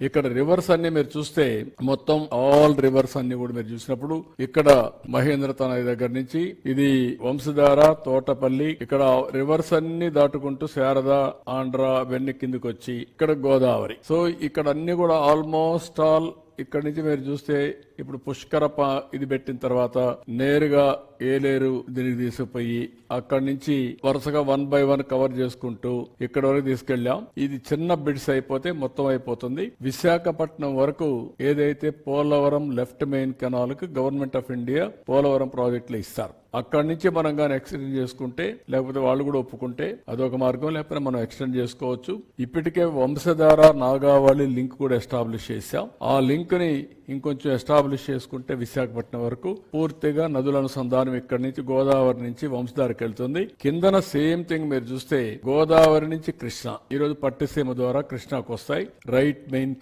ఇక్కడ రివర్స్ అన్ని మీరు చూస్తే మొత్తం ఆల్ రివర్స్ అన్ని కూడా మీరు చూసినప్పుడు ఇక్కడ మహేంద్ర తనది దగ్గర నుంచి ఇది వంశధార తోటపల్లి ఇక్కడ రివర్స్ అన్ని దాటుకుంటూ శారద ఆంధ్ర వెన్ని కిందకి వచ్చి ఇక్కడ గోదావరి. సో ఇక్కడ అన్ని కూడా ఆల్మోస్ట్ ఆల్ ఇక్కడ నుంచి మీరు చూస్తే ఇప్పుడు పుష్కర ఇది పెట్టిన తర్వాత నేరుగా ఏలేరు దీనికి తీసుకుపోయి అక్కడి నుంచి వరుసగా వన్ బై వన్ కవర్ చేసుకుంటూ ఇక్కడ వరకు తీసుకెళ్ళాం. ఇది చిన్న బిడ్స్ అయిపోతే మొత్తం అయిపోతుంది. విశాఖపట్నం వరకు ఏదైతే పోలవరం లెఫ్ట్ మెయిన్ కెనాల్కు గవర్నమెంట్ ఆఫ్ ఇండియా పోలవరం ప్రాజెక్టులు ఇస్తారు. అక్కడి నుంచి మనం కానీ ఎక్స్టెండ్ చేసుకుంటే లేకపోతే వాళ్ళు కూడా ఒప్పుకుంటే అదొక మార్గం. లేకపోతే మనం ఎక్స్టెండ్ చేసుకోవచ్చు. ఇప్పటికే వంశధార నాగావళి లింక్ కూడా ఎస్టాబ్లిష్ చేశాం. ఆ లింక్ని ఇంకొంచెం ఎస్టాబ్లిష్ చేసుకుంటే విశాఖపట్నం వరకు పూర్తిగా నదుల అనుసంధానం ఇక్కడి నుంచి గోదావరి నుంచి వంశధారకు వెళ్తుంది. కిందన సేమ్ థింగ్ మీరు చూస్తే గోదావరి నుంచి కృష్ణ. ఈ రోజు పట్టిసీమ ద్వారా కృష్ణాకు వస్తాయి. Right main